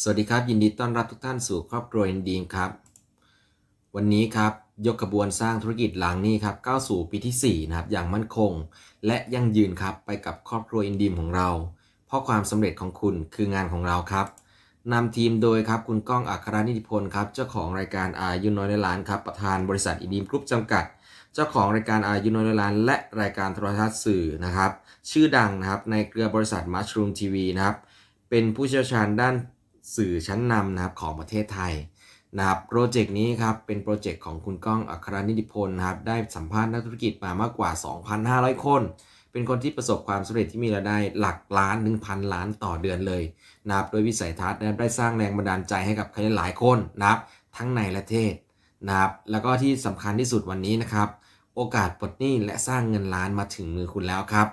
สวัสดีครับ ยินดีต้อนรับทุกท่านสู่ครอบครัวอินดีมครับ วันนี้ครับยกขบวนสร้างธุรกิจหลังนี้ครับก้าวสู่ปีที่ 4 นะครับ อย่างมั่นคง และยั่งยืนครับไปกับครอบครัวอินดีมของเรา เพราะความสำเร็จของคุณคืองานของเราครับนำทีมโดยครับคุณก้องอัครนิติพลครับเจ้าของรายการอายุน้อยในล้านครับประธานบริษัทอินดีมกรุ๊ปจำกัด เจ้าของรายการอายุน้อยในล้าน และรายการโทรทัศน์สื่อนะครับ ชื่อดังนะครับในเครือบริษัทมัชรูมทีวีนะครับเป็นผู้เชี่ยวชาญด้าน สื่อชั้นนำนะครับของประเทศไทยนะครับโปรเจกต์นี้ครับเป็นโปรเจกต์ของคุณก้องอัครนิติพลนะครับได้สัมภาษณ์นักธุรกิจมามากกว่า 2,500 คน เป็นคนที่ประสบความสำเร็จที่มีรายได้หลักล้านถึงพันล้านต่อเดือนเลยนะครับโดยวิสัยทัศน์ได้สร้างแรงบันดาลใจให้กับใครหลายคนนะครับทั้งในและเทศนะครับแล้วก็ที่สำคัญที่สุดวันนี้นะครับ โอกาสปลดหนี้และสร้างเงินล้านมาถึงมือคุณแล้วครับ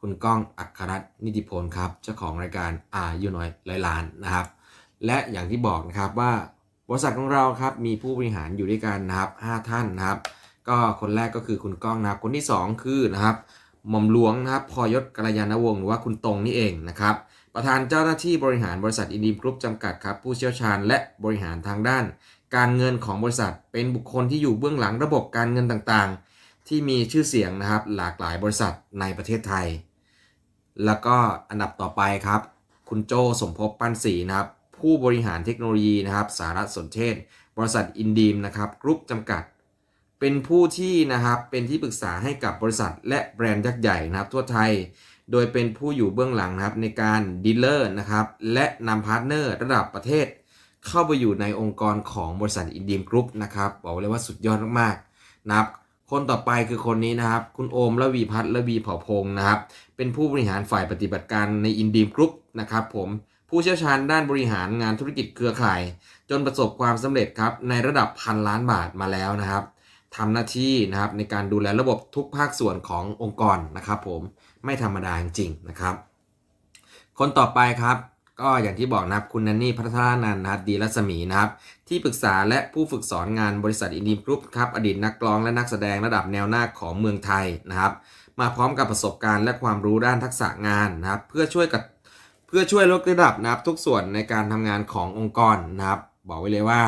คุณก้องอัครรัตน์นิติพลครับเจ้าของรายการอายุน้อยร้อยล้านนะครับ และอย่างที่บอกนะครับว่าบริษัทของเราครับมีผู้บริหารอยู่ด้วยกันนะครับ 5 ท่านนะครับ ก็คนแรกก็คือคุณก้องนะครับ คนที่ 2 คือนะครับหม่อมหลวงนะครับพอยศกัลยาณวงศ์หรือว่าคุณตรงนี่เองนะครับ ประธานเจ้าหน้าที่บริหารบริษัทอินดีมกรุ๊ปจำกัดครับ ผู้เชี่ยวชาญและบริหารทางด้าน การเงินของบริษัท เป็นบุคคลที่อยู่เบื้องหลังระบบการเงินต่างๆ ที่มีชื่อเสียงนะครับ หลากหลายบริษัทในประเทศไทย แล้วก็อันดับต่อไปครับ คุณโจสมภพปั้นศรีนะครับ ผู้บริหารเทคโนโลยีนะครับ สารสนเทศ บริษัทอินดีมนะครับกรุ๊ปจำกัด เป็นผู้ที่นะครับเป็นที่ปรึกษาให้กับบริษัท และแบรนด์ยักษ์ใหญ่นะครับ ทั่วไทย โดยเป็นผู้อยู่เบื้องหลังนะครับในการดีลเลอร์นะครับและนำพาร์ทเนอร์ระดับประเทศ เข้าไปอยู่ในองค์กรของบริษัทอินดีมกรุ๊ปนะครับบอกเลยว่าสุดยอดมากๆนะครับคนต่อไปคือคนนี้นะครับ คุณโอมละวีพัฒน์ละวีเผ่าพงศ์นะครับ เป็นผู้บริหารฝ่ายปฏิบัติการในอินดีมกรุ๊ปนะครับผม ผู้เชี่ยวชาญด้านบริหารงานธุรกิจเครือข่าย จนประสบความสำเร็จครับในระดับพันล้านบาทมาแล้วนะครับทำหน้าที่นะครับในการดูแลระบบทุกภาคส่วนขององค์กรนะครับ ผมไม่ธรรมดาจริงๆนะครับ คนต่อไปครับก็อย่างที่บอกนะครับคุณนันนี่พัฒนานันท์นะครับดีรัศมีนะครับ ที่ปรึกษาและผู้ฝึกสอนงานบริษัทอินดีมกรุ๊ปครับอดีตนักร้องและนักแสดงระดับแนวหน้าของเมืองไทยนะครับ มาพร้อมกับประสบการณ์และความรู้ด้านทักษะงานนะครับ เพื่อช่วยกับ พื่อช่วยลดระดับนะครับทุกส่วนในการทำงานขององค์กรนะครับ บอกไว้เลยว่า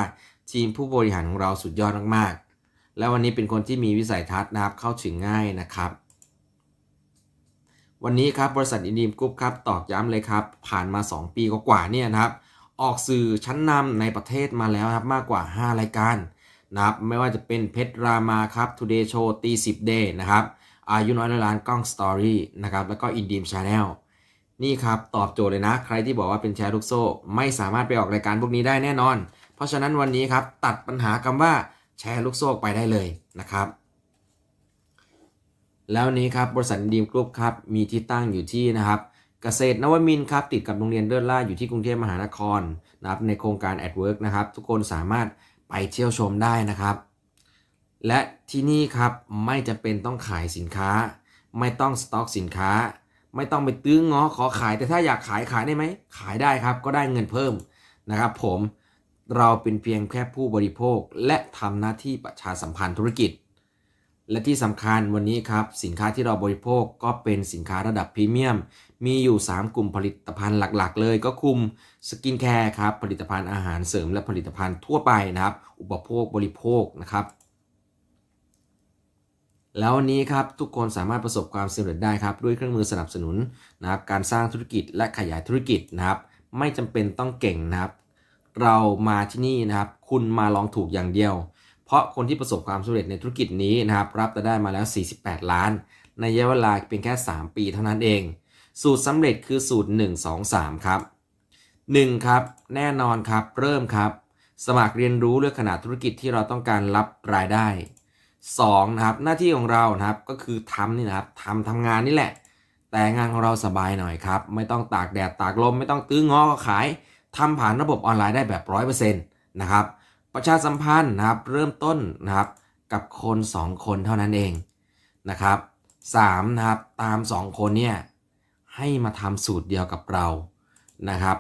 ทีมผู้บริหารของเราสุดยอดมากๆ และวันนี้เป็นคนที่มีวิสัยทัศน์นะครับเข้าถึงง่ายนะครับ วันนี้ครับบริษัทอินดีมกรุ๊ปครับตอกย้ำเลยครับ ผ่านมา 2 ปีกว่าๆเนี่ยนะครับ ออกสื่อชั้นนำในประเทศมาแล้วครับมากกว่า 5 รายการนะครับไม่ว่าจะเป็นเพชรรามาครับ Today Show ตี10 Day นะครับอายุน้อยในร้านกล้องสตอรี่นะครับแล้วก็อินดีมชาแนล นี่ครับตอบโจทย์เลยนะ ใครที่บอกว่าเป็นแชร์ลูกโซ่ ไม่สามารถไปออกรายการพวกนี้ได้แน่นอน เพราะฉะนั้นวันนี้ครับตัดปัญหาคำว่าแชร์ลูกโซ่ไปได้เลยนะครับ แล้วนี้ครับบริษัทดีมกรุ๊ปครับมีที่ตั้งอยู่ที่นะครับเกษตรนวมินทร์ครับติดกับโรงเรียนเลิศล่าอยู่ที่กรุงเทพมหานครนะครับในโครงการ a d Work นะครับทุกคนสามารถไปเที่ยวชมได้นะครับ และที่นี่ครับไม่จะเป็นต้องขายสินค้า ไม่ต้องสต็อกสินค้า ไม่ต้องไปตื้องอขอขาย แต่ถ้าอยากขายขายได้ไหม ขายได้ครับ ก็ได้เงินเพิ่มนะครับ ผมเราเป็นเพียงแค่ผู้บริโภค และทำหน้าที่ประชาสัมพันธ์ธุรกิจ และที่สำคัญวันนี้ครับ สินค้าที่เราบริโภคก็เป็นสินค้าระดับพรีเมียม มีอยู่ 3 กลุ่มผลิตภัณฑ์หลักๆ เลย ก็คุมสกินแคร์ครับผลิตภัณฑ์อาหารเสริม และผลิตภัณฑ์ทั่วไปนะครับ อุปโภคบริโภคนะครับ แล้ววันนี้ครับทุกคนสามารถประสบความสำเร็จได้ครับด้วยเครื่องมือสนับสนุนนะครับการสร้างธุรกิจและขยายธุรกิจนะครับ ไม่จำเป็นต้องเก่งนะครับ เรามาที่นี่นะครับ คุณมาลองถูกอย่างเดียว เพราะคนที่ประสบความสำเร็จในธุรกิจนี้นะครับ รับแต่ได้มาแล้ว 48 ล้าน ในระยะเวลาเพียงแค่ 3 ปีเท่านั้นเอง สูตรสำเร็จคือสูตร 1 2 3 ครับ 1 ครับ แน่นอนครับเริ่มครับ สมัครเรียนรู้เรื่องขนาดธุรกิจที่เราต้องการรับรายได้ 2นะครับหน้าที่ของเรานะครับก็คือทำนี่นะครับทำทำงานนี่แหละ แต่งานของเราสบายหน่อยครับ ไม่ต้องตากแดดตากลม ไม่ต้องตื้องอก็ขายทำผ่านระบบออนไลน์ได้แบบ100%นะครับประชาสัมพันธ์นะครับเริ่มต้นนะครับกับคน 2 คนเท่านั้นเองนะครับ3นะครับตาม 2 คนเนี่ยให้มาทำสูตรเดียวกับเรานะครับ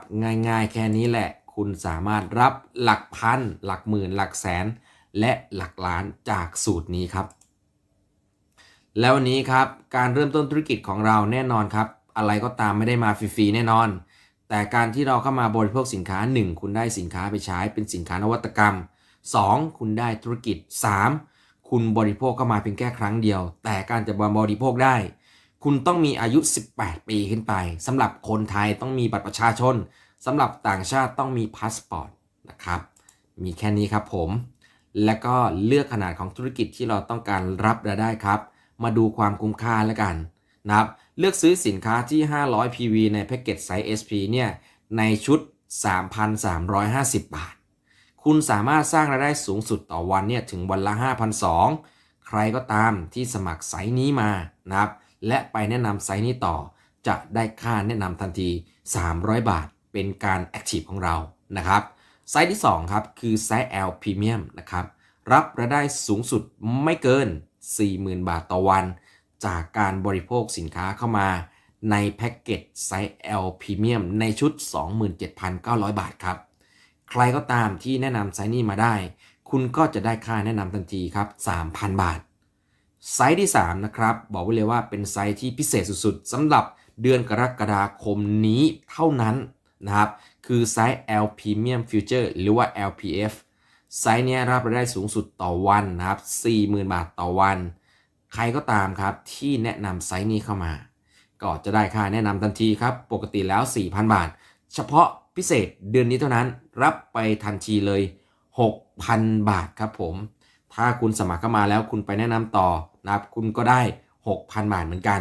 ง่ายๆแค่นี้แหละคุณสามารถรับหลักพันหลักหมื่นหลักแสน และหลักล้านจากสูตรนี้ครับ แล้ววันนี้ครับการเริ่มต้นธุรกิจของเราแน่นอนครับ อะไรก็ตามไม่ได้มาฟรีๆแน่นอน แต่การที่เราเข้ามาบริโภคสินค้า 1 คุณได้สินค้าไปใช้เป็นสินค้านวัตกรรม 2 คุณได้ธุรกิจ 3 คุณบริโภคเข้ามาเพียงแค่ครั้งเดียว แต่การจะบริโภคได้ คุณต้องมีอายุ 18 ปีขึ้นไปสำหรับคนไทยต้องมีบัตรประชาชนสำหรับต่างชาติต้องมีพาสปอร์ตนะครับ มีแค่นี้ครับผม แล้วก็เลือกขนาดของธุรกิจที่เราต้องการรับรายได้ครับ มาดูความคุ้มค่าแล้วกันนะครับ เลือกซื้อสินค้าที่ 500 PV ในแพ็กเกจไซส์ SP เนี่ย ในชุด 3,350 บาท คุณสามารถสร้างรายได้สูงสุดต่อวันเนี่ย ถึงวันละ 5,200 ใครก็ตามที่สมัครไซส์นี้มานะครับ และไปแนะนำไซส์นี้ต่อ จะได้ค่าแนะนำทันที 300 บาท เป็นการแอคทีฟของเรานะครับ ไซส์ที่ 2 ครับ คือไซส์ L Premium นะครับ รับรายได้สูงสุดไม่เกิน 40,000 บาทต่อวัน จากการบริโภคสินค้าเข้ามาในแพ็กเกจไซส์ L Premium ในชุด 27,900 บาทครับ ใครก็ตามที่แนะนำไซส์นี้มาได้ คุณก็จะได้ค่าแนะนำทันทีครับ 3,000 บาท ไซส์ที่ 3 นะครับ บอกไว้เลยว่าเป็นไซส์ที่พิเศษสุดๆสำหรับเดือนกรกฎาคมนี้เท่านั้นนะครับ คือไซส์ L Premium Future หรือว่า LPF ไซส์นี้รับรายได้สูงสุดต่อวันนะครับ 40,000 บาทต่อวัน ใครก็ตามครับที่แนะนำไซส์นี้เข้ามา ก็จะได้ค่าแนะนำทันทีครับ ปกติแล้ว 4,000 บาท เฉพาะพิเศษเดือนนี้เท่านั้นรับไปทันทีเลย 6,000 บาทครับผม ถ้าคุณสมัครเข้ามาแล้วคุณไปแนะนำต่อนะครับ คุณก็ได้ 6,000 บาทเหมือนกัน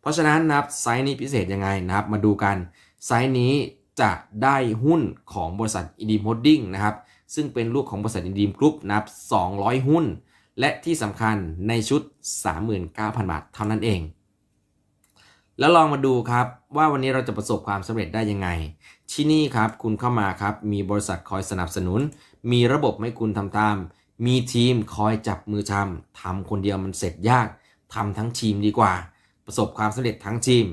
เพราะฉะนั้นนะครับไซส์นี้พิเศษยังไงนะครับ มาดูกันไซส์นี้ จะได้หุ้นของบริษัทอินดีมโฮดดิ้งนะครับ ซึ่งเป็นลูกของบริษัทอินดีมกรุ๊ปนับ 200 หุ้น และที่สำคัญในชุด 39,000 บาทเท่านั้นเอง แล้วลองมาดูครับว่าวันนี้เราจะประสบความสำเร็จได้ยังไง ที่นี่ครับคุณเข้ามาครับ มีบริษัทคอยสนับสนุน มีระบบให้คุณทำตาม มีทีมคอยจับมือทำทำคนเดียวมันเสร็จยากทำทั้งทีมดีกว่า ประสบความสำเร็จทั้งทีม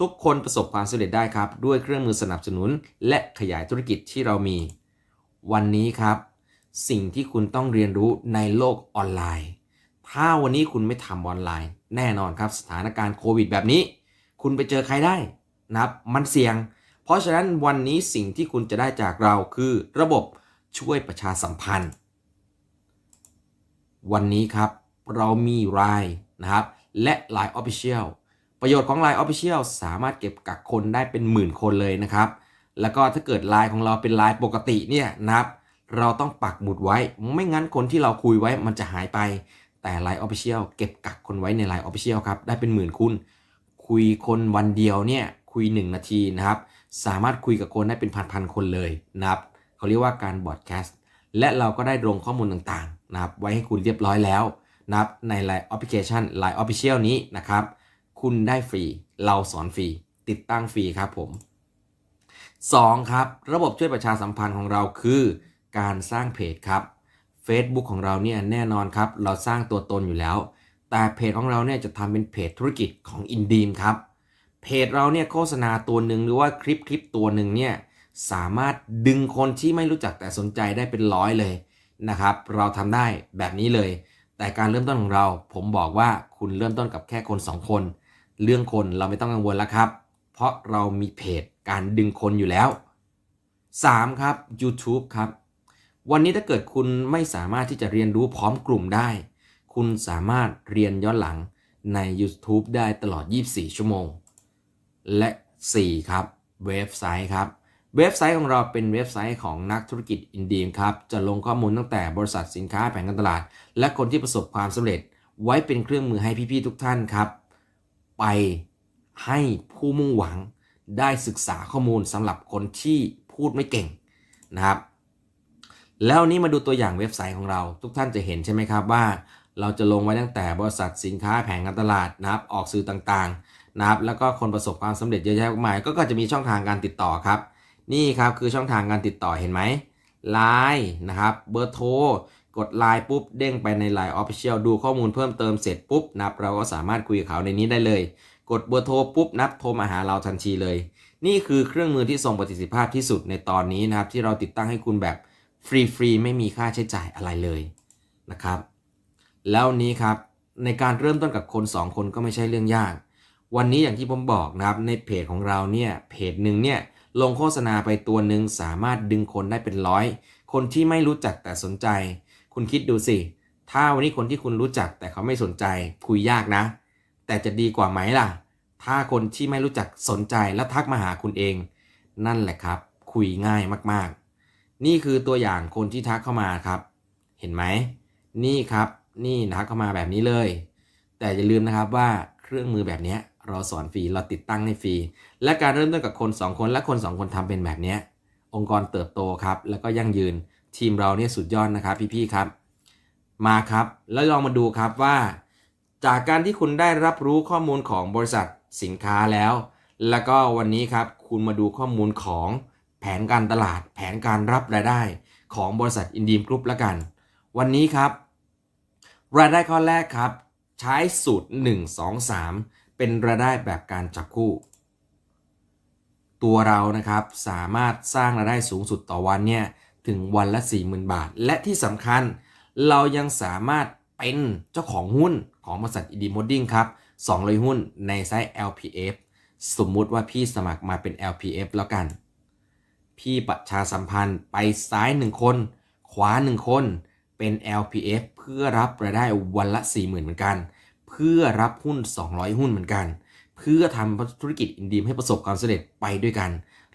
ทุกคนประสบความสำเร็จได้ครับ ด้วยเครื่องมือสนับสนุน และขยายธุรกิจที่เรามี วันนี้ครับ สิ่งที่คุณต้องเรียนรู้ในโลกออนไลน์ ถ้าวันนี้คุณไม่ทำออนไลน์ แน่นอนครับสถานการณ์โควิดแบบนี้ คุณไปเจอใครได้นะครับมันเสี่ยง เพราะฉะนั้นวันนี้สิ่งที่คุณจะได้จากเราคือระบบช่วยประชาสัมพันธ์ วันนี้ครับเรามีรายนะครับและ Line Official ประโยชน์ของ Line Official สามารถเก็บกักคนได้เป็นหมื่นคนเลยนะครับ แล้วก็ถ้าเกิดไลน์ของเราเป็นไลน์ปกติเนี่ยนะครับ เราต้องปักหมุดไว้ ไม่งั้นคนที่เราคุยไว้มันจะหายไป แต่ Line Official เก็บกักคนไว้ใน Line Official ครับ ได้เป็นหมื่นคุณ คุยคนวันเดียวเนี่ยคุย 1 นาทีนะครับ สามารถคุยกับคนได้เป็นพันๆคนเลยนะครับเขาเรียกว่าการบอดแคสต์ และเราก็ได้ลงข้อมูลต่างๆนะครับไว้ให้คุณเรียบร้อยแล้วนะครับใน Line Application Line Official นี้นะครับ คุณได้ฟรี เราสอนฟรี ติดตั้งฟรีครับผม 2. ครับ ระบบช่วยประชาสัมพันธ์ของเราคือการสร้างเพจครับ Facebook ของเราเนี่ยแน่นอนครับ เราสร้างตัวตนอยู่แล้ว แต่เพจของเราเนี่ยจะทำเป็นเพจธุรกิจของอินดีมครับ เพจเราเนี่ยโฆษณาตัวหนึ่งหรือว่าคลิปคลิปตัวหนึ่งเนี่ยสามารถดึงคนที่ไม่รู้จักแต่สนใจได้เป็นร้อยเลยนะครับ เราทำได้แบบนี้เลย แต่การเริ่มต้นของเราผมบอกว่าคุณเริ่มต้นกับแค่คน 2 คน เรื่องคนเราไม่ต้องกังวลแล้วครับ เพราะเรามีเพจการดึงคนอยู่แล้ว 3. ครับ YouTube ครับ วันนี้ถ้าเกิดคุณไม่สามารถที่จะเรียนรู้พร้อมกลุ่มได้ คุณสามารถเรียนย้อนหลังใน YouTube ได้ตลอด 24 ชั่วโมง และ 4 ครับ เว็บไซต์ครับ เว็บไซต์ของเราเป็นเว็บไซต์ของนักธุรกิจอินดีมครับ จะลงข้อมูลตั้งแต่บริษัทสินค้าแผงการตลาด และคนที่ประสบความสำเร็จ ไว้เป็นเครื่องมือให้พี่ๆทุกท่านครับ ไปให้ผู้มุ่งหวังได้ศึกษาข้อมูลสำหรับคนที่พูดไม่เก่งนะครับ แล้วนี้มาดูตัวอย่างเว็บไซต์ของเรา ทุกท่านจะเห็นใช่ไหมครับว่า เราจะลงไว้ตั้งแต่บริษัทสินค้าแผงการตลาดนะครับออกสื่อต่างๆนะครับแล้วก็คนประสบความสำเร็จเยอะแยะมากมายก็จะมีช่องทางการติดต่อครับ นี่ครับคือช่องทางการติดต่อเห็นไหม Line นะครับเบอร์โทร กด Line ปุ๊บเด้งไปใน Line Official ดูข้อมูลเพิ่มเติมเสร็จปุ๊บนับเราก็สามารถคุยกับเขาในนี้ได้เลย กดเบอร์โทรปุ๊บนับโทรมาหาเราทันทีเลย นี่คือเครื่องมือที่ทรงประสิทธิภาพที่สุดในตอนนี้นะครับ ที่เราติดตั้งให้คุณแบบฟรีๆไม่มีค่าใช้จ่ายอะไรเลยนะครับ แล้วนี้ครับในการเริ่มต้นกับคน 2 คนก็ไม่ใช่เรื่องยาก วันนี้อย่างที่ผมบอกนะครับในเพจของเราเนี่ยเพจหนึ่งเนี่ยลงโฆษณาไปตัวหนึ่งสามารถดึงคนได้เป็นร้อยคนที่ไม่รู้จักแต่สนใจ คุณคิดดูสิ ถ้าวันนี้คนที่คุณรู้จักแต่เขาไม่สนใจคุยยากนะ แต่จะดีกว่าไหมล่ะ ถ้าคนที่ไม่รู้จักสนใจแล้วทักมาหาคุณเอง นั่นแหละครับ คุยง่ายมากๆ นี่คือตัวอย่างคนที่ทักเข้ามาครับ เห็นไหม นี่ครับ นี่ทักเข้ามาแบบนี้เลย แต่อย่าลืมนะครับว่าเครื่องมือแบบนี้เราสอนฟรีเราติดตั้งให้ฟรี และการเริ่มต้นกับคน 2 คนและคน 2 คนทำเป็นแบบนี้องค์กรเติบโตครับ แล้วก็ยั่งยืน ทีมเราเนี่ยสุดยอดนะครับพี่ๆครับ มาครับ แล้วลองมาดูครับว่า จากการที่คุณได้รับรู้ข้อมูลของบริษัทสินค้าแล้ว แล้วก็วันนี้ครับคุณมาดูข้อมูลของแผนการตลาด แผนการรับรายได้ของบริษัทอินดีมกรุ๊ปละกัน วันนี้ครับ รายได้ข้อแรกครับ ใช้สูตร 1 2 3 เป็นรายได้แบบการจับคู่ ตัวเรานะครับสามารถสร้างรายได้สูงสุดต่อวันเนี่ย ถึงวันละ 40,000 บาท และที่สำคัญเรายังสามารถเป็นเจ้าของหุ้นของบริษัท ED Modding ครับ200หุ้นในไซส์ LPF สมมุติว่าพี่สมัครมาเป็น LPF แล้วกัน พี่ประชาสัมพันธ์ไปซ้าย 1 คน ขวา 1 คน เป็น LPF เพื่อรับรายได้วันละ 40,000 เหมือนกัน เพื่อรับหุ้น 200 หุ้นเหมือนกัน เพื่อทำธุรกิจอินดีมให้ประสบความสำเร็จไปด้วยกัน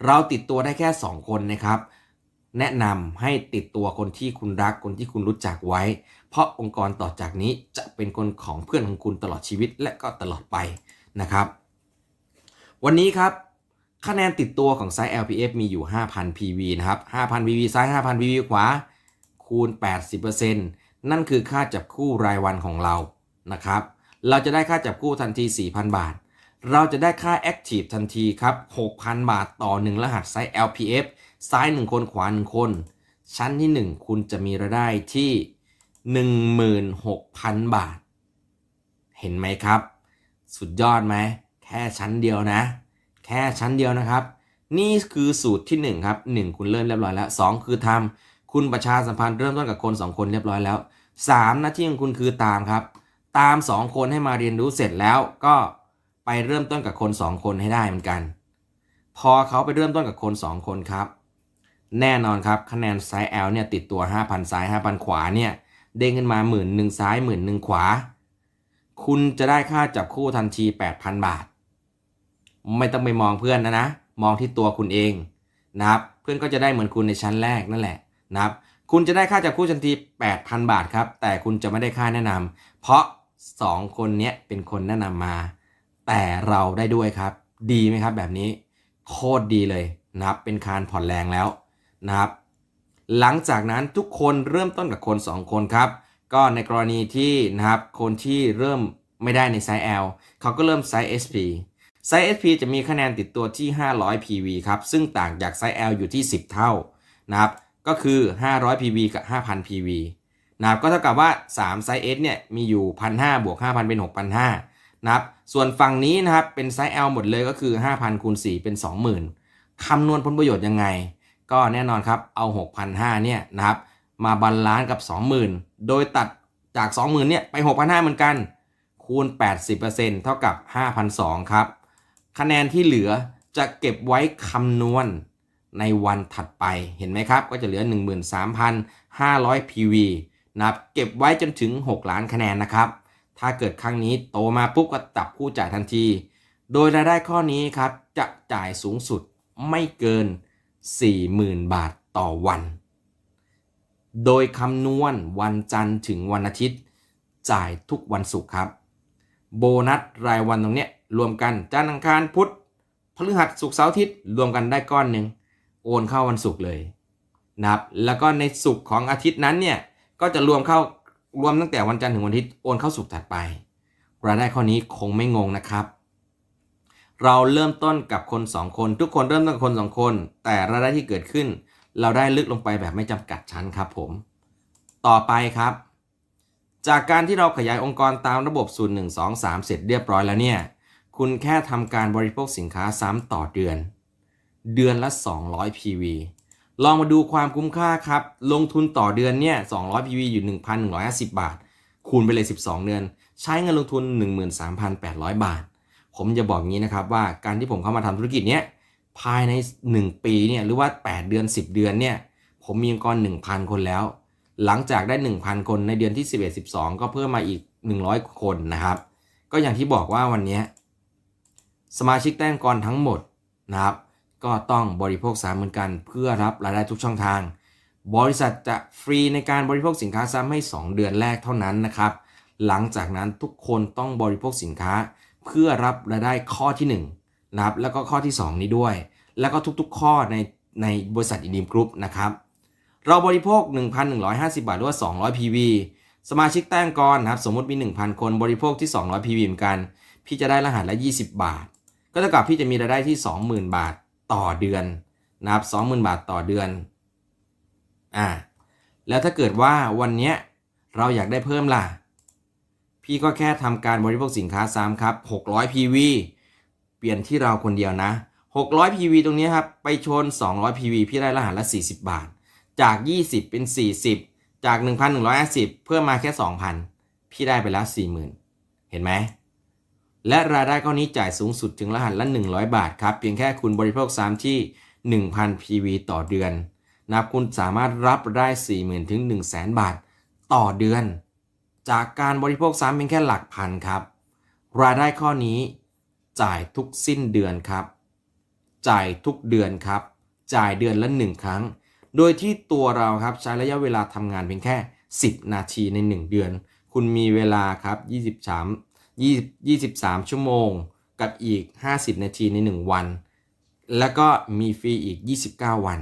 เราติดตัวได้แค่ 2 คนนะครับ แนะนำให้ติดตัวคนที่คุณรักคนที่คุณรู้จักไว้ เพราะองค์กรต่อจากนี้จะเป็นคนของเพื่อนของคุณตลอดชีวิตและก็ตลอดไปนะครับ วันนี้ครับคะแนนติดตัวของไซส์ LPF มีอยู่ 5,000 PV นะครับ 5,000 PV ซ้าย 5,000 PV ขวา คูณ 80%นั่นคือค่าจับคู่รายวันของเรานะครับ เราจะได้ค่าจับคู่ทันที 4,000 บาท เราจะได้ค่า Active ทันทีครับ 6,000 บาทต่อ 1 รหัสไซส์ LPF ซ้าย 1 คนขวา 1 คน ชั้นที่ 1 คุณจะมีรายได้ที่ 16,000 บาท เห็นไหมครับ สุดยอดไหม แค่ชั้นเดียวนะ แค่ชั้นเดียวนะครับ นี่คือสูตรที่ 1 ครับ 1 คุณเริ่มเรียบร้อยแล้ว 2 คือทำคุณประชาสัมพันธ์เริ่มต้นกับคน 2 คนเรียบร้อยแล้ว 3 หน้าที่ของคุณคือตามครับ ตาม 2 คนให้มาเรียนรู้เสร็จแล้วก็ไปเริ่มต้นกับคน 2 คนให้ได้เหมือนกัน พอเขาไปเริ่มต้นกับคน 2 คนครับ แน่นอนครับคะแนนไซส์ L เนี่ยติดตัว 5,000 ซ้าย 5,000 ขวาเนี่ยเด้งขึ้นมาหมื่นหนึ่งซ้ายหมื่นหนึ่งขวา คุณจะได้ค่าจับคู่ทันที 8,000 บาท ไม่ต้องไปมองเพื่อนนะนะ มองที่ตัวคุณเองนะครับเพื่อนก็จะได้เหมือนคุณในชั้นแรกนั่นแหละนะครับคุณจะได้ค่าจับคู่ทันที 8,000 บาทครับ แต่คุณจะไม่ได้ค่าแนะนำเพราะ 2 คนเนี้ยเป็นคนแนะนำมา แต่เราได้ด้วยครับ ดีไหมครับแบบนี้ โคตรดีเลยนะครับเป็นการผ่อนแรงแล้ว นะครับ หลังจากนั้นทุกคนเริ่มต้นกับคน 2 คนครับ ก็ในกรณีที่นะครับคนที่เริ่มไม่ได้ในไซส์ L เขาก็เริ่มไซส์ SP ไซส์ SP จะมีคะแนนติดตัวที่ 500 PV ครับ ซึ่งต่างจากไซส์ L อยู่ที่ 10 เท่านะครับ ก็คือ 500 PV กับ 5,000 PV นะครับก็เท่ากับว่า 3 ไซส์ S เนี่ยมีอยู่ 1,500บวก5,000 เป็น 6,500นะครับ ส่วนฝั่งนี้นะครับเป็นไซส์ L หมดเลยก็คือ 5,000คูณ4เป็น 20,000 คำนวณผลประโยชน์ยังไง ก็แน่นอนครับเอา 6,500เนี่ยนะครับมาบาลานซ์กับ 20,000 โดยตัดจาก 20,000เนี่ยไป6,500เหมือนกัน คูณ 80%เท่ากับ 5,200ครับ คะแนนที่เหลือจะเก็บไว้คำนวณในวันถัดไปเห็นไหมครับ ก็จะเหลือ 13,500 PV นะครับเก็บไว้จนถึง 6 ล้านคะแนนนะครับ ถ้าเกิดครั้งนี้โตมาปุ๊บก็ตับผู้จ่ายทันที โดยรายได้ข้อนี้ครับจะจ่ายสูงสุดไม่เกิน 40,000 บาทต่อวัน โดยคำนวณวันจันทร์ถึงวันอาทิตย์ จ่ายทุกวันศุกร์ครับ โบนัสรายวันตรงเนี้ยรวมกันจันทร์อังคารพุธพฤหัสศุกร์เสาร์อาทิตย์รวมกันได้ก้อนหนึ่งโอนเข้าวันศุกร์เลยนะครับแล้วก็ในศุกร์ของอาทิตย์นั้นเนี่ยก็จะรวมเข้ารวมตั้งแต่วันจันทร์ถึงวันอาทิตย์โอนเข้าศุกร์ถัดไปรายได้ข้อนี้คงไม่งงนะครับ เราเริ่มต้นกับคน 2 คน ทุกคนเริ่มต้นกับคน 2 คน แต่รายได้ที่เกิดขึ้น เราได้ลึกลงไปแบบไม่จำกัดชั้นครับผม ต่อไปครับ จากการที่เราขยายองค์กรตามระบบสูตร1 2 3 เสร็จเรียบร้อยแล้วเนี่ย คุณแค่ทำการบริโภคสินค้าซ้ำต่อเดือน เดือนละ 200 PV ลองมาดูความคุ้มค่าครับ ลงทุนต่อเดือนเนี่ย200 PV อยู่ 1,150 บาท คูณไปเลย 12 เดือน ใช้เงินลงทุน 13,800 บาท ผมจะบอกงี้นะครับว่าการที่ผมเข้ามาทำธุรกิจเนี้ยภายใน 1 ปีเนี่ยหรือว่า 8 เดือน 10 เดือนเนี่ยผมมีองค์กร 1,000 คนแล้ว หลังจากได้ 1,000 คนในเดือนที่ 11 12 ก็เพิ่มมาอีก 100 คนนะครับ ก็อย่างที่บอกว่าวันนี้สมาชิกแต้งกรทั้งหมดนะครับ ก็ต้องบริโภคสามเหมือนกัน เพื่อรับรายได้ทุกช่องทาง บริษัทจะฟรีในการบริโภคสินค้าซ้ำให้ 2 เดือนแรกเท่านั้นนะครับ หลังจากนั้นทุกคนต้องบริโภคสินค้า เพื่อรับรายได้ข้อที่1นะครับแล้วก็ข้อที่ 2 นี้ด้วย แล้วก็ทุกๆ ข้อในในบริษัทอินดิมกรุ๊ปนะครับเราบริโภค 1,150 บาทหรือว่า 200 PV สมาชิกแต้งกรนะครับสมมติมี 1,000 คนบริโภคที่ 200 PV เหมือนกัน พี่จะได้รหัสละ 20 บาท ก็เท่ากับพี่จะมีรายได้ที่ 20,000 บาทต่อเดือนนะครับ20,000 บาทต่อเดือนอ่าแล้วถ้าเกิดว่าวันเนี้ยเราอยากได้เพิ่มล่ะ พี่ก็แค่ทำการบริโภคสินค้าซ้ำครับ 600 PV เปลี่ยนที่เราคนเดียวนะ 600 PV ตรงนี้ครับ ไปชน 200 PV พี่ได้รหัสละ 40 บาท จาก 20 เป็น 40 จาก 1,150 เพิ่มมาแค่ 2,000 พี่ได้ไปแล้ว 40,000 เห็นไหม และรายได้ก้อนนี้จ่ายสูงสุดถึงรหัสละ 100 บาทครับ เพียงแค่คุณบริโภคซ้ำที่ 1,000 PV ต่อเดือนนับคุณสามารถรับได้ 40,000 ถึง 100,000บาท ต่อเดือน จากการบริโภคซ้ำเพียงแค่หลักพันครับ รายได้ข้อนี้ จ่ายทุกสิ้นเดือนครับ จ่ายทุกเดือนครับ จ่ายเดือนละหนึ่งครั้ง โดยที่ตัวเราครับใช้ระยะเวลาทำงานเพียงแค่ 10 นาทีใน 1 เดือน คุณมีเวลาครับ23 20 23 ชั่วโมง กับอีก 50 นาทีใน 1 วัน แล้วก็มีฟรีอีก 29 วัน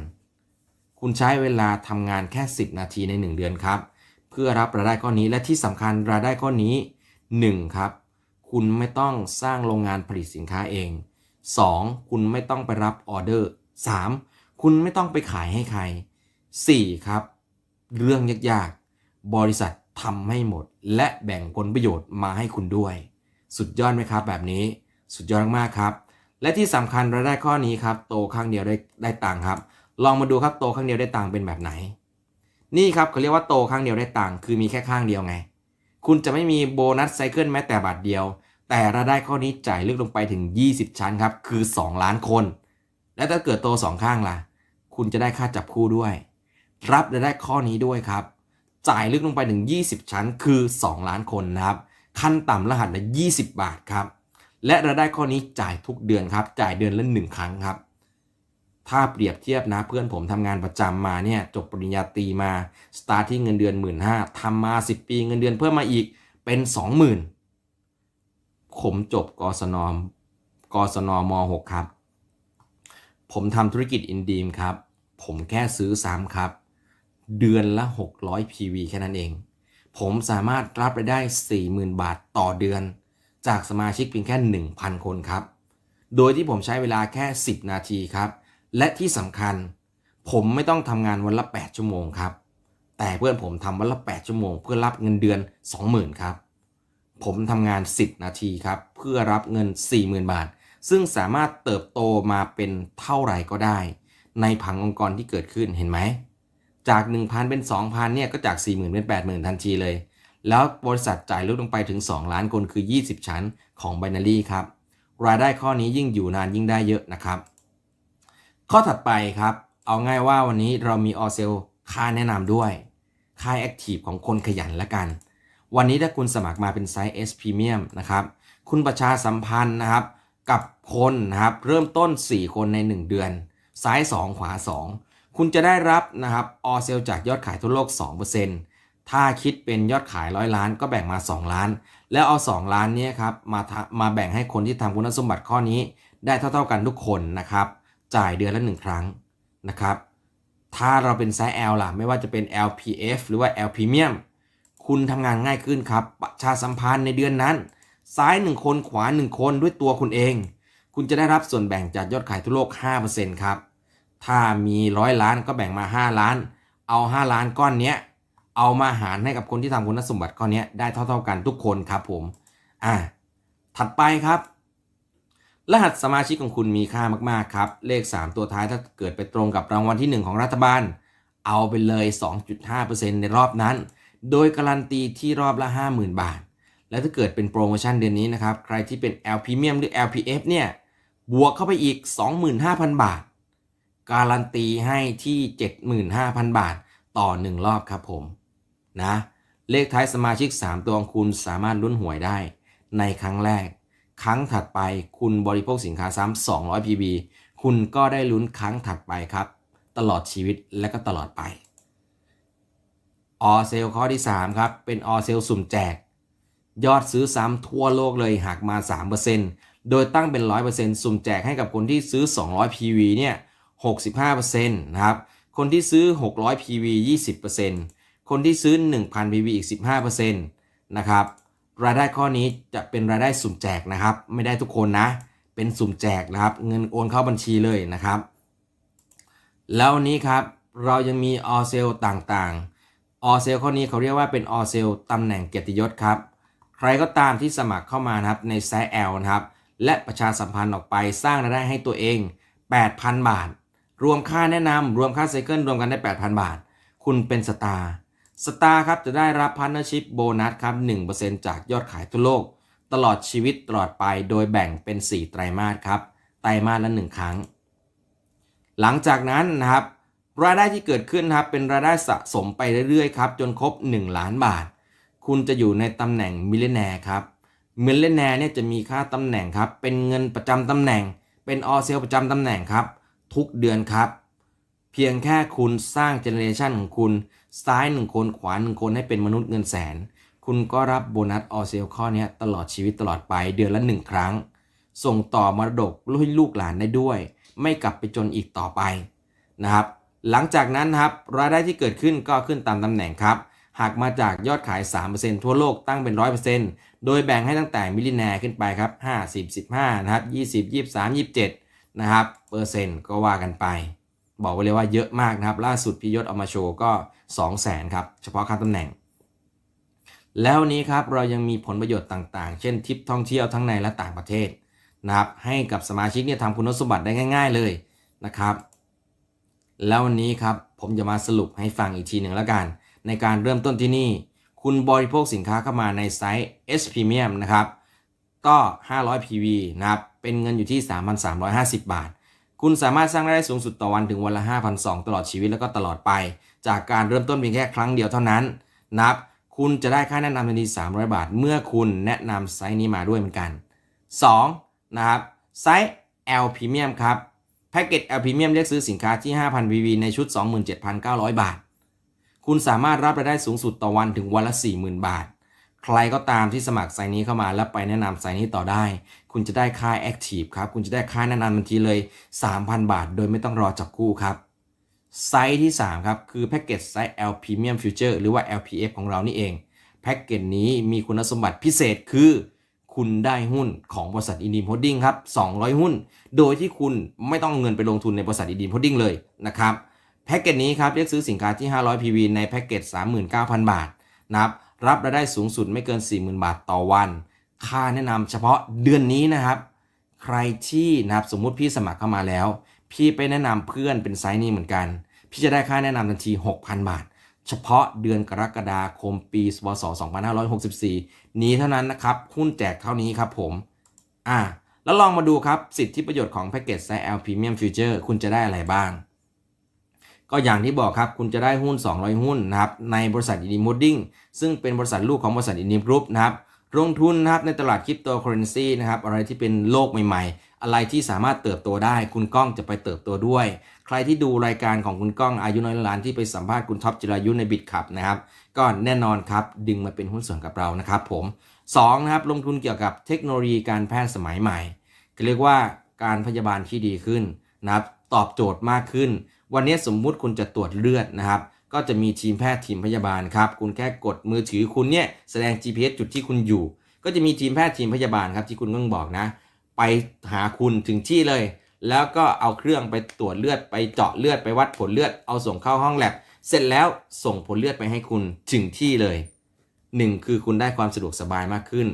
คุณใช้เวลาทำงานแค่ 10 นาทีใน 1 เดือนครับ เพื่อรับรายได้ข้อนี้และที่สำคัญรายได้ข้อนี้ 1 ครับ คุณไม่ต้องสร้างโรงงานผลิตสินค้าเอง 2. คุณไม่ต้องไปรับออเดอร์ 3. คุณไม่ต้องไปขายให้ใคร 4. ครับ เรื่องยากๆ บริษัททำให้หมด และแบ่งผลประโยชน์มาให้คุณด้วย สุดยอดไหมครับ แบบนี้ สุดยอดมากครับ และที่สำคัญรายได้ข้อนี้ครับ โตครั้งเดียวได้ได้ตังครับ ลองมาดูครับโตครั้งเดียวได้ตังเป็นแบบไหน นี่ครับเขาเรียกว่าโตครั้งเดียวได้ตังค์คือมีแค่ข้างเดียวไง คุณจะไม่มีโบนัสไซเคิลแม้แต่บาทเดียว แต่รายได้ข้อนี้จ่ายลึกลงไปถึง 20 ชั้นครับ คือ 2 ล้านคน และถ้าเกิดโต 2 ข้างล่ะ คุณจะได้ค่าจับคู่ด้วย รับรายได้ข้อนี้ด้วยครับ จ่ายลึกลงไปถึง 20 ชั้น คือ 2 ล้านคนนะครับ ขั้นต่ำรหัสละ 20 บาทครับ และรายได้ข้อนี้จ่ายทุกเดือนครับ จ่ายเดือนละ1ครั้งครับ ถ้าเปรียบเทียบนะเพื่อนผมทำงานประจำมาเนี่ยจบปริญญาตรีมาสตาร์ทที่เงินเดือน 1 5ื่นทำมา 10 ปีเงินเดือนเพิ่มมาอีกเป็น 20,000ผมจบกศนกศนม .6 ครับ ผมทำธุรกิจอินดีมครับ ผมแค่ซื้อซ้ำครับ เดือนละ 600 PV แค่นั้นเอง ผมสามารถรับรายได้ 40,000 บาทต่อเดือน จากสมาชิกเพียงแค่ 1,000 คนครับ โดยที่ผมใช้เวลาแค่ 10 นาทีครับ และที่สำคัญ ผมไม่ต้องทำงานวันละ 8 ชั่วโมงครับ แต่เพื่อนผมทำวันละ 8 ชั่วโมง เพื่อรับเงินเดือน 20,000ครับ ผมทำงาน 10 นาทีครับ เพื่อรับเงิน 40,000 บาท ซึ่งสามารถเติบโตมาเป็นเท่าไหร่ก็ได้ ในผังองค์กรที่เกิดขึ้นเห็นไหม จาก 1,000 เป็น 2,000 เนี่ยก็จาก 40,000 เป็น 80,000 ทันทีเลย แล้วบริษัทจ่ายลดลงไปถึง 2 ล้านคนคือ 20 ชั้นของ Binary ครับรายได้ข้อนี้ยิ่งอยู่นานยิ่งได้เยอะนะครับ ข้อถัดไปครับ เอาง่ายว่าวันนี้เรามีออเซลค่าแนะนำด้วย ค่ายแอคทีฟของคนขยันละกัน วันนี้ถ้าคุณสมัครมาเป็นไซส์ S Premium นะครับ คุณประชาสัมพันธ์นะครับกับคนนะครับเริ่มต้น 4 คนใน 1 เดือน ซ้าย 2 ขวา 2 คุณจะได้รับนะครับออเซลจากยอดขายทั่วโลก 2%ถ้าคิดเป็นยอดขายร้อยล้านก็แบ่งมา 2 ล้าน แล้วเอา 2 ล้านนี้ครับมามาแบ่งให้คนที่ทำคุณสมบัติข้อนี้ ได้เท่า ๆกันทุกคนนะครับ จ่ายเดือนละ 1 ครั้งนะครับ ถ้าเราเป็นไซส์ L ล่ะ ไม่ว่าจะเป็น LPF หรือว่า L Premium คุณทำงานง่ายขึ้นครับ ประชาสัมพันธ์ในเดือนนั้น ซ้าย 1 คนขวา 1 คนด้วยตัวคุณเอง คุณจะได้รับส่วนแบ่งจากยอดขายทั่วโลก 5%ครับ ถ้ามีร้อยล้านก็แบ่งมา 5 ล้าน เอา 5 ล้านก้อนเนี้ย เอามาหารให้กับคนที่ทำคุณสมบัติข้อนี้ได้เท่า ๆกันทุกคนครับผม อ่า ถัดไปครับ รหัสสมาชิกของคุณมีค่ามากๆครับ เลข 3 ตัวท้ายถ้าเกิดไปตรงกับรางวัลที่ 1 ของรัฐบาล เอาไปเลย 2.5%ในรอบนั้น โดยการันตีที่รอบละ 50,000 บาท และถ้าเกิดเป็นโปรโมชั่นเดือนนี้นะครับ ใครที่เป็น L Premium หรือ LPF เนี่ย บวกเข้าไปอีก 25,000 บาท การันตีให้ที่ 75,000 บาทต่อ 1 รอบครับผมนะเลขท้ายสมาชิก 3 ตัวของคุณสามารถลุ้นหวยได้ในครั้งแรก ครั้งถัดไปคุณบริโภคสินค้าซ้ำ200 PB คุณก็ได้ลุ้นครั้งถัดไปครับ ตลอดชีวิตและก็ตลอดไปออเซลข้อที่ 3 ครับ เป็นออเซลสุ่มแจก ยอดซื้อซ้ำทั่วโลกเลยหักมา 3%โดยตั้งเป็น 100%สุ่มแจกให้กับคนที่ซื้อ 200 PV เนี่ย65%นะครับ คนที่ซื้อ 600 PV 20%คนที่ซื้อ 1,000 PV อีก 15%นะครับ รายได้ข้อนี้จะเป็นรายได้สุ่มแจกนะครับ ไม่ได้ทุกคนนะ เป็นสุ่มแจกนะครับ เงินโอนเข้าบัญชีเลยนะครับ แล้วนี้ครับเรายังมีออเซลต่างๆออเซลข้อนี้เขาเรียกว่าเป็นออเซลตำแหน่งเกียรติยศครับ ใครก็ตามที่สมัครเข้ามานะครับในไซส์ L นะครับ และประชาสัมพันธ์ออกไปสร้างรายได้ให้ตัวเอง 8,000 บาท รวมค่าแนะนำรวมค่าไซเคิลรวมกันได้ 8,000 บาท คุณเป็นสตาร์ สตาร์ครับจะได้รับพาร์เนอร์ชิพโบนัสครับ1%จากยอดขายทั่วโลก ตลอดชีวิตตลอดไปโดยแบ่งเป็น 4 ไตรมาสครับ ไตรมาสละ 1 ครั้ง หลังจากนั้นนะครับรายได้ที่เกิดขึ้นครับเป็นรายได้สะสมไปเรื่อยๆครับจนครบ 1 ล้านบาท คุณจะอยู่ในตำแหน่งมิลเลนแนร์ครับมิลเลนแนร์เนี่ยจะมีค่าตำแหน่งครับเป็นเงินประจำตำแหน่ง เป็นออเซลประจำตำแหน่งครับทุกเดือนครับ เพียงแค่คุณสร้างเจเนเรชันของคุณซ้ายหนึ่งคนขวาหนึ่งคนให้เป็นมนุษย์เงินแสน คุณก็รับโบนัสออเซลข้อนี้ตลอดชีวิตตลอดไปเดือนละหนึ่งครั้ง ส่งต่อมรดกให้ลูกหลานได้ด้วย ไม่กลับไปจนอีกต่อไปนะครับ หลังจากนั้นครับรายได้ที่เกิดขึ้นก็ขึ้นตามตำแหน่งครับหากมาจากยอดขาย 3%ทั่วโลกตั้งเป็น 100%โดยแบ่งให้ตั้งแต่มิลลิแนร์ขึ้นไปครับ 50 15 นะครับ 20 23 27 นะครับ เปอร์เซ็นต์ก็ว่ากันไป บอกไว้เลยว่าเยอะมากนะครับ ล่าสุดพี่ยศเอามาโชว์ก็ 200,000ครับ เฉพาะค่าตำแหน่ง แล้วนนี้ครับเรายังมีผลประโยชน์ต่างๆ เช่นทริปท่องเที่ยวทั้งในและต่างประเทศนะครับ ให้กับสมาชิกเนี่ยทำคุณสมบัติได้ง่าย ๆเลยนะครับ แล้ววันนี้ครับผมจะมาสรุปให้ฟังอีกทีหนึ่งแล้วกัน ในการเริ่มต้นที่นี่ คุณบริโภคสินค้าเข้ามาในไซส์ S Premium นะครับ ก็ 500 PV นะครับ เป็นเงินอยู่ที่ 3,350 บาท คุณสามารถสร้างรายได้สูงสุดต่อวันถึงวันละ5,200ตลอดชีวิตแล้วก็ตลอดไป จากการเริ่มต้นเพียงแค่ครั้งเดียวเท่านั้นนะครับคุณจะได้ค่าแนะนำทันที300 บาท เมื่อคุณแนะนำไซส์นี้มาด้วยเหมือนกัน 2. นะครับไซส์ L Premium ครับแพ็กเกจ L Premium เรียกซื้อสินค้าที่ 5,000 VV ในชุด 27,900 บาท คุณสามารถรับรายได้สูงสุดต่อวันถึงวันละ 40,000 บาท ใครก็ตามที่สมัครไซต์นี้เข้ามาแล้วไปแนะนำไซต์นี้ต่อได้ คุณจะได้ค่า Active ครับ คุณจะได้ค่าแนะนำทันทีเลย 3,000 บาท โดยไม่ต้องรอจับคู่ครับ ไซต์ที่ 3 ครับ คือแพ็กเกจไซส์ L Premium Future หรือว่า LPF ของเรานี่เอง แพ็กเกจนี้มีคุณสมบัติพิเศษคือ คุณได้หุ้นของบริษัทอินดีมโฮดดิ้งครับ 200 หุ้น โดยที่คุณไม่ต้องเอาเงินไปลงทุนในบริษัทอินดีมโฮดดิ้งเลยนะครับแพ็กเกจนี้ครับเรียกซื้อสินค้าที่ 500 PV ในแพ็กเกจ39,000 บาทนะครับรับรายได้สูงสุดไม่เกิน 40,000 บาทต่อวัน ค่าแนะนำเฉพาะเดือนนี้นะครับ ใครที่นะครับสมมุติพี่สมัครเข้ามาแล้ว พี่ไปแนะนำเพื่อนเป็นไซส์นี้เหมือนกัน พี่จะได้ค่าแนะนำทันที 6,000 บาท เฉพาะเดือนกรกฎาคมปีพศ2564 นี้เท่านั้นนะครับหุ้นแจกเท่านี้ครับผมอ่าแล้วลองมาดูครับ สิทธิประโยชน์ของแพ็กเกจไซส์ L Premium Future คุณจะได้อะไรบ้าง ก็อย่างที่บอกครับ คุณจะได้หุ้น 200 หุ้นนะครับในบริษัทอินดีม o ดดิ้งซึ่งเป็นบริษัทลูกของบริษัทอินดีกรุ๊ปนะครับ ลงทุนนะครับในตลาดคริปโตเคอเรนซีนะครับอะไรที่เป็นโลกใหม่ๆ อะไรที่สามารถเติบโตได้ คุณก้องจะไปเติบโตด้วย ใครที่ดูรายการของคุณก้องอายุน้อยล้านที่ไปสัมภาษณ์คุณท็อปจิรายุในบิตคับนะครับก็แน่นอนครับดึงมาเป็นหุ้นส่วนกับเรานะครับผม 2. นะครับลงทุนเกี่ยวกับเทคโนโลยีการแพทย์สมัยใหม่เรียกว่าการพยาบาลที่ดีขึ้นนะครับตอบโจทย์มากขึ้น วันนี้สมมุติคุณจะตรวจเลือดนะครับ ก็จะมีทีมแพทย์ทีมพยาบาลครับ คุณแค่กดมือถือคุณเนี่ยแสดง GPS จุดที่คุณอยู่ ก็จะมีทีมแพทย์ทีมพยาบาลครับที่คุณต้องบอกนะ ไปหาคุณถึงที่เลย แล้วก็เอาเครื่องไปตรวจเลือดไปเจาะเลือดไปวัดผลเลือดเอาส่งเข้าห้องแลบเสร็จแล้วส่งผลเลือดไปให้คุณถึงที่เลย 1 คือคุณได้ความสะดวกสบายมากขึ้น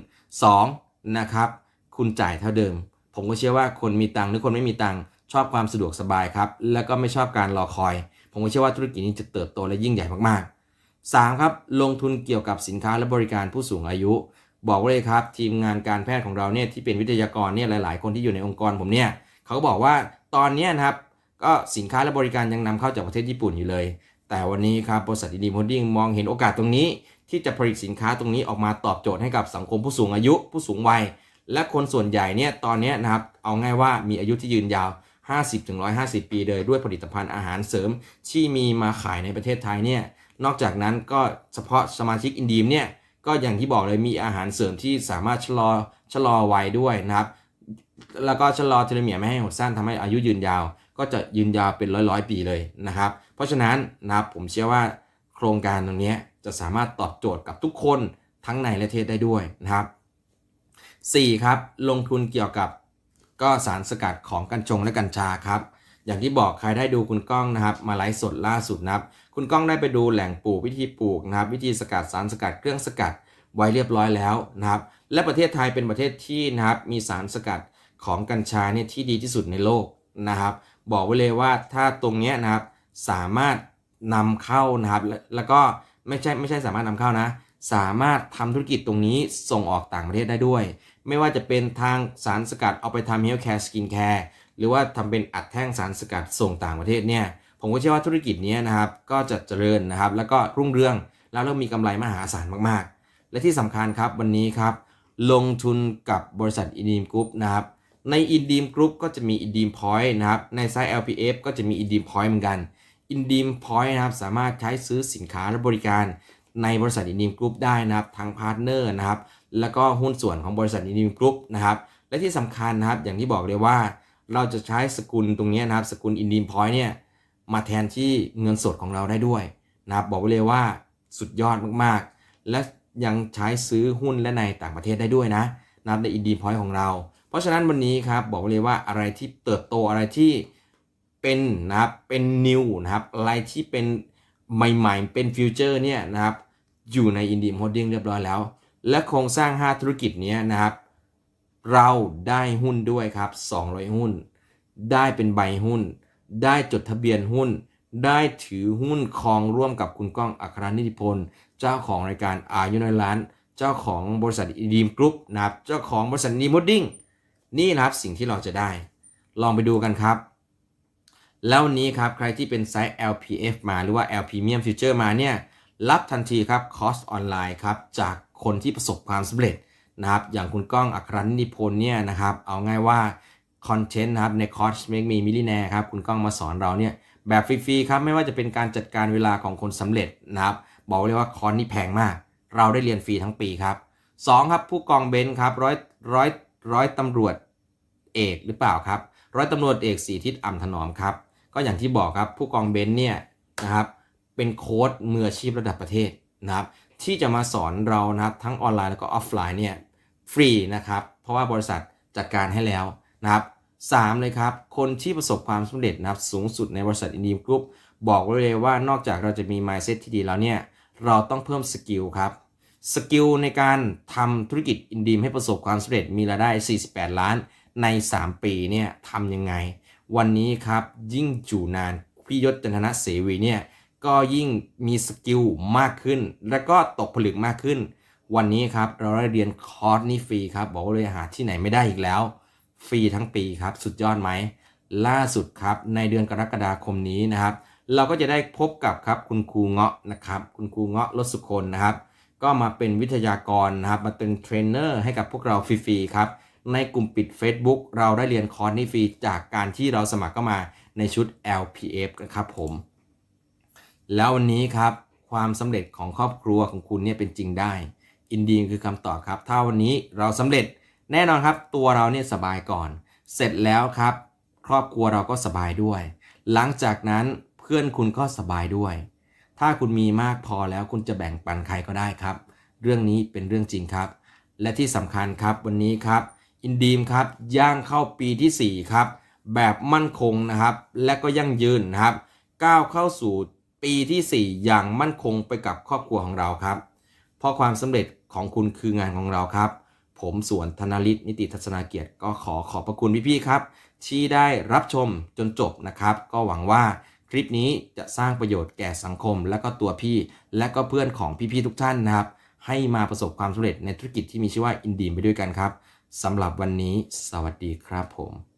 2. นะครับคุณจ่ายเท่าเดิม ผมก็เชื่อว่าคนมีตังค์หรือคนไม่มีตังค์ชอบความสะดวกสบายครับ แล้วก็ไม่ชอบการรอคอย ผมก็เชื่อว่าธุรกิจนี้จะเติบโตและยิ่งใหญ่มากๆ 3. ครับลงทุนเกี่ยวกับสินค้าและบริการผู้สูงอายุ บอกเลยครับ ทีมงานการแพทย์ของเราเนี่ยที่เป็นวิทยากรเนี่ยหลาย ๆ คนที่อยู่ในองค์กรผมเนี่ยเขาก็บอกว่าตอนนี้นะครับก็สินค้าและบริการยังนำเข้าจากประเทศญี่ปุ่นอยู่เลย แต่วันนี้ครับบริษัทดีมโฮดดิ้งมองเห็นโอกาสตรงนี้ ที่จะผลิตสินค้าตรงนี้ออกมาตอบโจทย์ให้กับสังคมผู้สูงอายุ ผู้สูงวัย และคนส่วนใหญ่เนี่ยตอนนี้นะครับเอาง่ายว่ามีอายุที่ยืนยาว 50-150 ปีเลยด้วยผลิตภัณฑ์อาหารเสริมที่มีมาขายในประเทศไทยเนี่ยนอกจากนั้นก็เฉพาะสมาชิกอินดีมเนี่ยก็อย่างที่บอกเลยมีอาหารเสริมที่สามารถชะลอชะลอวัยด้วยนะครับ แล้วก็ชะลอเทโลเมียร์ไม่ให้หดสั้นทำให้อายุยืนยาว ก็จะยืนยาวเป็นร้อยร้อยๆปีเลยนะครับ เพราะฉะนั้นนะครับผมเชื่อว่าโครงการตรงนี้จะสามารถตอบโจทย์กับทุกคนทั้งในและเทศได้ด้วยนะครับ 4. ครับลงทุนเกี่ยวกับ ก็สารสกัดของกัญชงและกัญชาครับ อย่างที่บอกใครได้ดูคุณก้องนะครับ มาไลฟ์สดล่าสุดนะครับ คุณก้องได้ไปดูแหล่งปลูกวิธีปลูกนะครับ วิธีสกัดสารสกัดเครื่องสกัดไว้เรียบร้อยแล้วนะครับ และประเทศไทยเป็นประเทศที่นะครับมีสารสกัดของกัญชาเนี่ยที่ดีที่สุดในโลกนะครับ บอกไว้เลยว่าถ้าตรงนี้นะครับสามารถนำเข้านะครับแล้วแล้วก็ไม่ใช่ไม่ใช่สามารถนำเข้านะ สามารถทำธุรกิจตรงนี้ส่งออกต่างประเทศได้ด้วย ไม่ว่าจะเป็นทางสารสกัดเอาไปทำเฮลท์แคร์สกินแคร์หรือว่าทำเป็นอัดแท่งสารสกัดส่งต่างประเทศเนี่ยผมก็เชื่อว่าธุรกิจนี้นะครับก็จะเจริญนะครับ แล้วก็รุ่งเรืองแล้วเรามีกำไรมหาศาลมากๆ และที่สำคัญครับวันนี้ครับ ลงทุนกับบริษัทอินดีมกรุ๊ปนะครับในอินดีมกรุ๊ปก็จะมีอินดีมพอยต์นะครับในไซต์ LPF ก็จะมีอินดีมพอยต์เหมือนกันอินดีมพอยต์นะครับสามารถใช้ซื้อสินค้าและบริการในบริษัทอินดีมกรุ๊ปได้นะครับทางพาร์ทเนอร์นะครับ แล้วก็หุ้นส่วนของบริษัทอินดีมกรุ๊ปนะครับและที่สำคัญนะครับอย่างที่บอกเลยว่า เราจะใช้สกุลตรงนี้นะครับสกุลอินดีมพอยต์เนี่ยมาแทนที่เงินสดของเราได้ด้วยนะครับบอกไว้เลยว่าสุดยอดมากๆ และยังใช้ซื้อหุ้นและในต่างประเทศได้ด้วยนะนะครับในอินดีมพอยต์ของเรา เพราะฉะนั้นวันนี้ครับบอกไว้เลยว่าอะไรที่เติบโตอะไรที่เป็นนะครับเป็นนิวนะครับอะไรที่เป็นใหม่ๆ เป็นฟิวเจอร์เนี่ยนะครับอยู่ในอินดีมโฮดดิ้งเรียบร้อยแล้ว และโครงสร้าง 5 ธุรกิจนี้นะครับ เราได้หุ้นด้วยครับ 200 หุ้น ได้เป็นใบหุ้น ได้จดทะเบียนหุ้น ได้ถือหุ้นครองร่วมกับคุณก้องอัครนิติพล เจ้าของรายการอายุน้อยล้าน เจ้าของบริษัทดีมกรุ๊ปนะครับ เจ้าของบริษัทดีมดดิ้งนี่นะครับสิ่งที่เราจะได้ ลองไปดูกันครับ แล้วนี้ครับใครที่เป็นไซส์ LPF มาหรือว่า L Premium Future มาเนี่ย รับทันทีครับคอสออนไลน์ครับจาก คนที่ประสบความสำเร็จนะครับ อย่างคุณก้องอัครนิพนธ์เนี่ยนะครับ เอาง่ายว่าคอนเทนต์นะครับในคอร์ส Make Me Millionaire ครับคุณก้องมาสอนเราเนี่ยแบบฟรีๆครับไม่ว่าจะเป็นการจัดการเวลาของคนสำเร็จนะครับ บอกเลยว่าคอร์สนี้แพงมาก เราได้เรียนฟรีทั้งปีครับ2ครับผู้กองเบนซ์ครับร้อยร้อยร้อยตำรวจเอกหรือเปล่าครับ ร้อยตำรวจเอกสีทิศอ่ำถนอมครับ ก็อย่างที่บอกครับผู้กองเบนซ์เนี่ยนะครับเป็นโค้ดมืออาชีพระดับประเทศนะครับ ที่จะมาสอนเรานะครับทั้งออนไลน์แล้วก็ออฟไลน์เนี่ยฟรีนะครับ เพราะว่าบริษัทจัดการให้แล้วนะครับสามเลยครับ คนที่ประสบความสำเร็จนะครับสูงสุดในบริษัทอินดีมกรุ๊ปบอกไว้เลยว่านอกจากเราจะมี mindset ที่ดีแล้วเนี่ย เราต้องเพิ่มสกิลครับสกิลในการทำธุรกิจอินดีมให้ประสบความสำเร็จมีรายได้ 48 ล้านใน 3 ปีเนี่ยทำยังไง วันนี้ครับยิ่งอยู่นานพี่ยศจันทนะเสวีเนี่ย ก็ยิ่งมีสกิลมากขึ้น และก็ตกผลึกมากขึ้น วันนี้ครับเราได้เรียนคอร์สนี้ฟรีครับ บอกเลยหาที่ไหนไม่ได้อีกแล้ว ฟรีทั้งปีครับ สุดยอดไหม ล่าสุดครับในเดือนกรกฎาคมนี้นะครับ เราก็จะได้พบกับครับคุณครูเงาะนะครับ คุณครูเงาะรสสุคนนะครับ ก็มาเป็นวิทยากรนะครับมาเป็นเทรนเนอร์ให้กับพวกเราฟรีๆครับในกลุ่มปิด Facebook เราได้เรียนคอร์สนี้ฟรีจากการที่เราสมัครเข้ามาในชุด LPF นะครับผม แล้ววันนี้ครับความสำเร็จของครอบครัวของคุณเนี่ยเป็นจริงได้ อินดีมคือคำตอบครับ ถ้าวันนี้เราสำเร็จแน่นอนครับ ตัวเราเนี่ยสบายก่อน เสร็จแล้วครับ ครอบครัวเราก็สบายด้วย หลังจากนั้นเพื่อนคุณก็สบายด้วย ถ้าคุณมีมากพอแล้วคุณจะแบ่งปันใครก็ได้ครับ เรื่องนี้เป็นเรื่องจริงครับ และที่สำคัญครับวันนี้ครับ อินดีมครับย่างเข้าปีที่4ครับแบบมั่นคงนะครับ และก็ยั่งยืนนะครับ ก้าวเข้าสู่ ปีที่ 4 อย่างมั่นคงไปกับครอบครัวของเราครับ เพราะความสำเร็จของคุณคืองานของเราครับ ผมสวนธนลิศนิติทัศนาเกียรติก็ขอขอบพระคุณพี่ๆครับ ที่ได้รับชมจนจบนะครับ ก็หวังว่าคลิปนี้จะสร้างประโยชน์แก่สังคม และก็ตัวพี่ และก็เพื่อนของพี่ๆทุกท่านนะครับ ให้มาประสบความสำเร็จในธุรกิจที่มีชื่อว่าอินดีมไปด้วยกันครับสำหรับวันนี้ สวัสดีครับผม